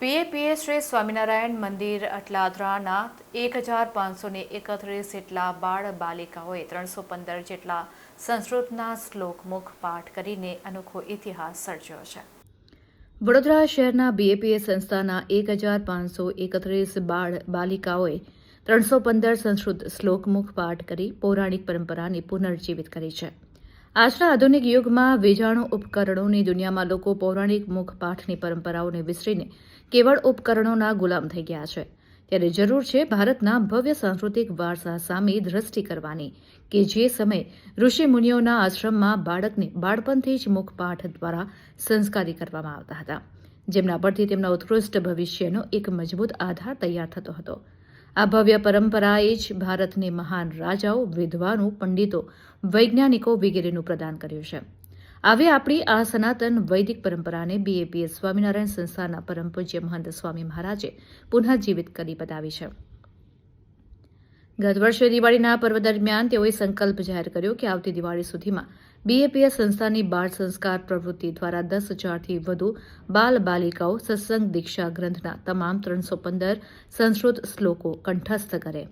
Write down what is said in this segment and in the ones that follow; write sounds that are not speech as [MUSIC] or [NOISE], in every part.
પીએપીએ શ્રી સ્વામિનારાયણ મંદિર અટલાદરાના એક હજાર પાંચસોને એકત્રીસ જેટલા બાળ બાલિકાઓએ ત્રણસો પંદર જેટલા સંસ્કૃતના શ્લોક મુખ પાઠ કરીને અનોખો ઇતિહાસ સર્જ્યો છે. વડોદરા શહેરના બીએપીએ સંસ્થાના એક હજાર પાંચસો એકત્રીસ બાળ બાલિકાઓએ ત્રણસો પંદર સંસ્કૃત શ્લોક મુખ પાઠ કરી પૌરાણિક પરંપરાને પુનર્જીવિત કરી છે. આજના આધુનિક યુગમાં વીજાણુ ઉપકરણોની દુનિયામાં લોકો પૌરાણિક મુખ પાઠની પરંપરાઓને વિસરીને કેવળ ઉપકરણોના ગુલામ થઈ ગયા છે. ત્યારે જરૂર છે ભારતના ભવ્ય સાંસ્કૃતિક વારસા સામે દ્રષ્ટિ કરવાની, કે જે સમયે ઋષિ મુનિઓના આશ્રમમાં બાળકને બાળપણથી જ મુખપાઠ દ્વારા સંસ્કારી કરવામાં આવતા હતા. જેમના પરથી તેમના ઉત્કૃષ્ટ ભવિષ્યનો એક મજબૂત આધાર તૈયાર થતો હતો. આ ભવ્ય પરંપરાએ જ ભારતને મહાન રાજાઓ, વિદ્વાનો, પંડિતો, વૈજ્ઞાનિકો વગેરેનું પ્રદાન કર્યું છે. આવી આપણી આ સનાતન વૈદિક પરંપરાને બીએપીએસ સ્વામિનારાયણ સંસ્થાના પરમ પૂજ્ય મહંત સ્વામી મહારાજે પુનઃજીવિત કરી બતાવી છે. ગત વર્ષે દિવાળીના પર્વ દરમિયાન તેઓએ સંકલ્પ જાહેર કર્યો કે આવતી દિવાળી સુધીમાં બીએપીએસ સંસ્થાની બાળ સંસ્કાર પ્રવૃત્તિ દ્વારા દસ હજારથી વધુ બાલ બાલિકાઓ સત્સંગ દીક્ષા ગ્રંથના તમામ ત્રણસો પંદર સંસ્કૃત શ્લોકો કંઠસ્થ કરે.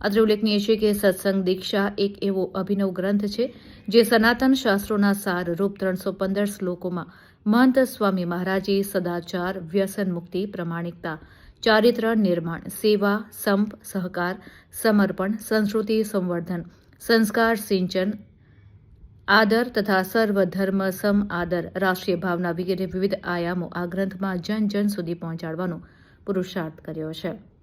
અત્રે ઉલ્લેખનીય છે કે સત્સંગ દીક્ષા એક એવો અભિનવ ગ્રંથ છે જે સનાતન શાસ્ત્રોના સાર રૂપ ત્રણસો પંદર શ્લોકોમાં મહંત સ્વામી મહારાજે સદાચાર, વ્યસન મુક્તિ, પ્રમાણિકતા, ચારિત્ર નિર્માણ, સેવા, સંપ, સહકાર, સમર્પણ, સંસ્કૃતિ, સંવર્ધન, સંસ્કાર, સિંચન, આદર તથા સર્વધર્મ સમ આદર, રાષ્ટ્રીય ભાવના વગેરે વિવિધ આયામો આ ગ્રંથમાં જન જન સુધી પહોંચાડવાનો પુરુષાર્થ કર્યો છે.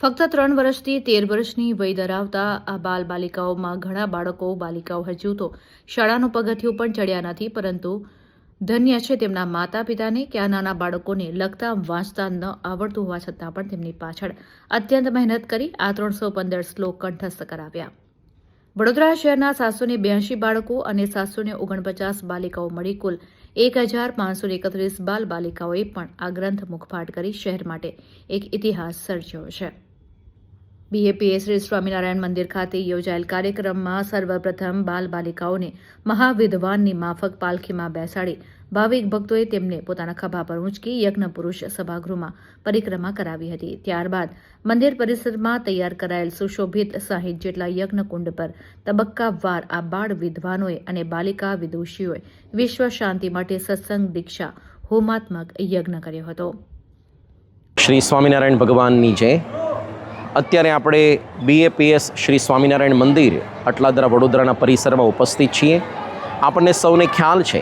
ફક્ત ત્રણ વર્ષથી તેર વર્ષની વય ધરાવતા આ બાલ બાલિકાઓમાં ઘણા બાળકો બાલિકાઓ હજુ તો શાળાનું પગથિયું પણ ચડ્યા નથી, પરંતુ ધન્ય છે તેમના માતા પિતાને કે આ નાના બાળકોને લખતા વાંચતા ન આવડતું હોવા છતાં પણ તેમની પાછળ અત્યંત મહેનત કરી આ ત્રણસો પંદર શ્લોક કંઠસ્થ કરાવ્યા. વડોદરા શહેરના સાતસો ને બ્યાસી બાળકો અને સાતસો ને ઓગણપચાસ બાલિકાઓ મળી કુલ એક હજાર પાંચસો એકત્રીસ બાલ બાલિકાઓએ પણ આ ગ્રંથ મુખપાઠ કરી શહેર માટે એક ઇતિહાસ સર્જ્યો છે. બીએપીએ શ્રી સ્વામિનારાયણ મંદિર ખાતે યોજાયેલ કાર્યક્રમમાં સર્વપ્રથમ બાલ બાલિકાઓને મહાવિદ્વાનની માફક પાલખીમાં બેસાડી ભાવિક ભક્તોએ તેમને પોતાના ખભા પર ઊંચકી યજ્ઞ પુરુષ સભાગૃહમાં પરિક્રમા કરાવી હતી. ત્યારબાદ મંદિર પરિસરમાં તૈયાર કરાયેલ સુશોભિત સાહીઠ જેટલા યજ્ઞકુંડ પર તબક્કાવાર આ બાળ વિદ્વાનોએ અને બાલિકા વિદુષીઓએ વિશ્વ શાંતિ માટે સત્સંગ, દીક્ષા, હોમાત્મક યજ્ઞ કર્યો હતો. શ્રી સ્વામિનારાયણ ભગવાનની જય. અત્યારે આપણે બીએપીએસ શ્રી સ્વામિનારાયણ મંદિર અટલાદરા વડોદરાના પરિસરમાં ઉપસ્થિત છીએ. આપણને સૌને ખ્યાલ છે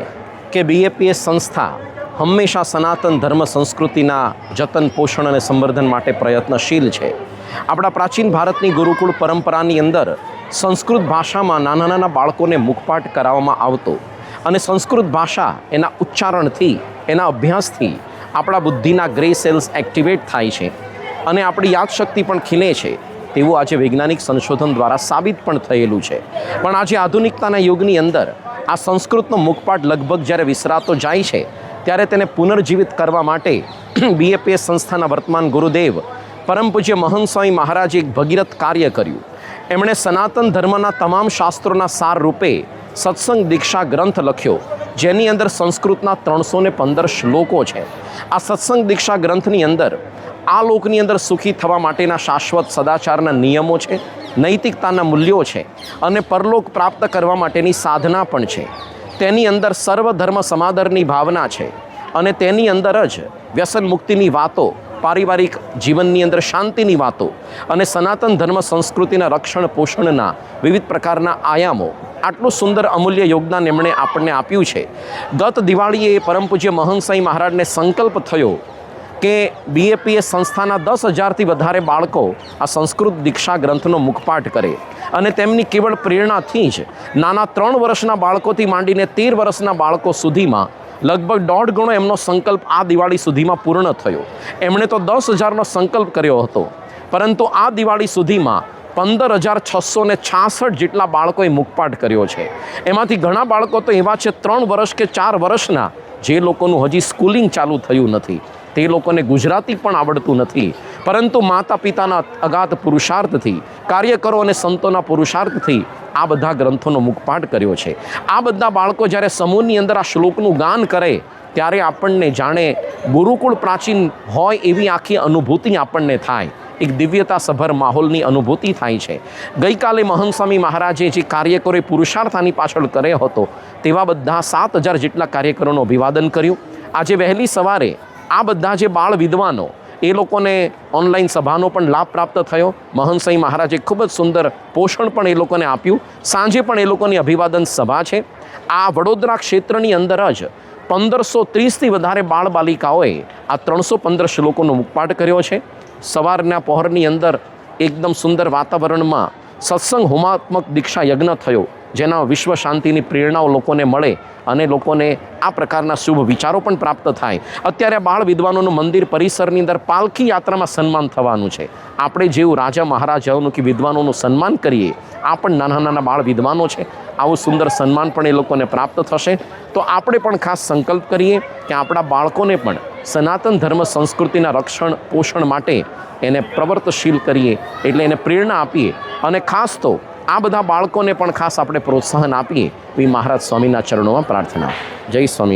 કે બીએપીએસ સંસ્થા હંમેશા સનાતન ધર્મ સંસ્કૃતિના જતન, પોષણ અને સંવર્ધન માટે પ્રયત્નશીલ છે. આપણા પ્રાચીન ભારતની ગુરુકુળ પરંપરાની અંદર સંસ્કૃત ભાષામાં નાના નાના બાળકોને મુખપાઠ કરાવવામાં આવતો અને સંસ્કૃત ભાષા એના ઉચ્ચારણથી, એના અભ્યાસથી આપણા બુદ્ધિના ગ્રે સેલ્સ એક્ટિવેટ થાય છે. અને આપણી યાદશક્તિ પણ ખીલે છે. તેવું આજે વૈજ્ઞાનિક સંશોધન દ્વારા સાબિત પણ થયેલું છે. પણ આજે આધુનિકતાના યુગની અંદર આ સંસ્કૃતનો મુખપાઠ લગભગ જ્યારે વિસરાતો જાય છે, ત્યારે તેને પુનર્જીવિત કરવા માટે [CLEARS THROAT] બીએપીએસ સંસ્થાના વર્તમાન ગુરુદેવ પરમ પૂજ્ય મહંત સ્વામી મહારાજે એક ભગીરથ કાર્ય કર્યું. એમણે સનાતન ધર્મના તમામ શાસ્ત્રોના સાર રૂપે સત્સંગ દીક્ષા ગ્રંથ લખ્યો, જેની અંદર સંસ્કૃતના ત્રણસો પંદર શ્લોકો છે. આ સત્સંગ દીક્ષા ગ્રંથની અંદર આ લોકની અંદર સુખી થવા માટેના શાશ્વત સદાચારના નિયમો છે, નૈતિકતાના મૂલ્યો છે અને પરલોક પ્રાપ્ત કરવા માટેની સાધના પણ છે. તેની અંદર સર્વધર્મ સમાદરની ભાવના છે અને તેની અંદર જ વ્યસન મુક્તિની વાતો, પારિવારિક જીવનની અંદર શાંતિની વાતો અને સનાતન ધર્મ સંસ્કૃતિના રક્ષણ પોષણના વિવિધ પ્રકારના આયામો આટલું સુંદર અમૂલ્ય યોગદાન એમણે આપણને આપ્યું છે. ગત દિવાળીએ પરમ પૂજ્ય મહંસાઈ મહારાજને સંકલ્પ થયો કે બીએપીએસ સંસ્થાના દસ હજારથી વધારે બાળકો આ સંસ્કૃત દીક્ષા ગ્રંથનો મુખપાઠ કરે. અને તેમની કેવળ પ્રેરણાથી જ નાના ત્રણ વર્ષના બાળકોથી માંડીને તેર વર્ષના બાળકો સુધીમાં લગભગ દોઢ ગણો એમનો સંકલ્પ આ દિવાળી સુધીમાં પૂર્ણ થયો. એમણે તો દસ હજારનો સંકલ્પ કર્યો હતો. પરંતુ આ દિવાળી સુધીમાં પંદર હજાર છસો ને છાસઠ જેટલા બાળકોએ મુખપાઠ કર્યો છે. એમાંથી ઘણા બાળકો તો એવા છે ત્રણ વર્ષ કે ચાર વર્ષના જે લોકોનું હજી સ્કૂલિંગ ચાલુ થયું નથી. તે લોકોને ગુજરાતી પણ આવડતું નથી. પરંતુ માતા પિતાના અગાધ પુરુષાર્થથી, કાર્યકરો અને સંતોના પુરુષાર્થથી આ બધા ગ્રંથોનો મુખપાઠ કર્યો છે. આ બધા બાળકો જ્યારે સમૂહની અંદર આ શ્લોકનું ગાન કરે, ત્યારે આપણને જાણે ગુરુકુળ પ્રાચીન હોય એવી આખી અનુભૂતિ આપણને થાય. એક દિવ્યતા સભર માહોલની અનુભૂતિ થાય છે. ગઈકાલે મહંનસ્વામી મહારાજે જે કાર્યકરોએ પુરુષાર્થાની પાછળ કર્યો હતો, તેવા બધા સાત હજાર જેટલા કાર્યકરોનું અભિવાદન કર્યું. આજે વહેલી સવારે આ બધા જે બાળ વિદ્વાનો, એ લોકોને ઓનલાઈન સભાનો પણ લાભ પ્રાપ્ત થયો. મહનસિંહ મહારાજે ખૂબ જ સુંદર પોષણ પણ એ લોકોને આપ્યું. સાંજે પણ એ લોકોની અભિવાદન સભા છે. આ વડોદરા ક્ષેત્રની અંદર જ પંદરસો ત્રીસથી વધારે બાળ બાલિકાઓએ આ ત્રણસો પંદર શ્લોકોનો મુખપાઠ કર્યો છે. સવારના પહોરની અંદર એકદમ સુંદર વાતાવરણમાં સત્સંગ હોમાત્મક દીક્ષા યજ્ઞ થયો. જેના વિશ્વ શાંતિની પ્રેરણાઓ લોકોને મળે અને લોકોને આ પ્રકારના શુભ વિચારો પણ પ્રાપ્ત થાય. અત્યારે બાળ વિદ્વાનોનું મંદિર પરિસરની અંદર પાલખી યાત્રામાં સન્માન થવાનું છે. આપણે જેવું રાજા મહારાજાઓનું કે વિદ્વાનોનું સન્માન કરીએ, આ પણ નાના નાના બાળ વિદ્વાનો છે. આવું સુંદર સન્માન પણ એ લોકોને પ્રાપ્ત થશે. તો આપણે પણ ખાસ સંકલ્પ કરીએ કે આપણા બાળકોને પણ સનાતન ધર્મ સંસ્કૃતિના રક્ષણ પોષણ માટે એને પ્રવર્તશીલ કરીએ, એટલે એને પ્રેરણા આપીએ અને ખાસ તો આ બધા બાળકોને પણ ખાસ આપણે પ્રોત્સાહન આપીએ એવી મહારાજ સ્વામીના ચરણોમાં પ્રાર્થના. જય સ્વામિનારાયણ.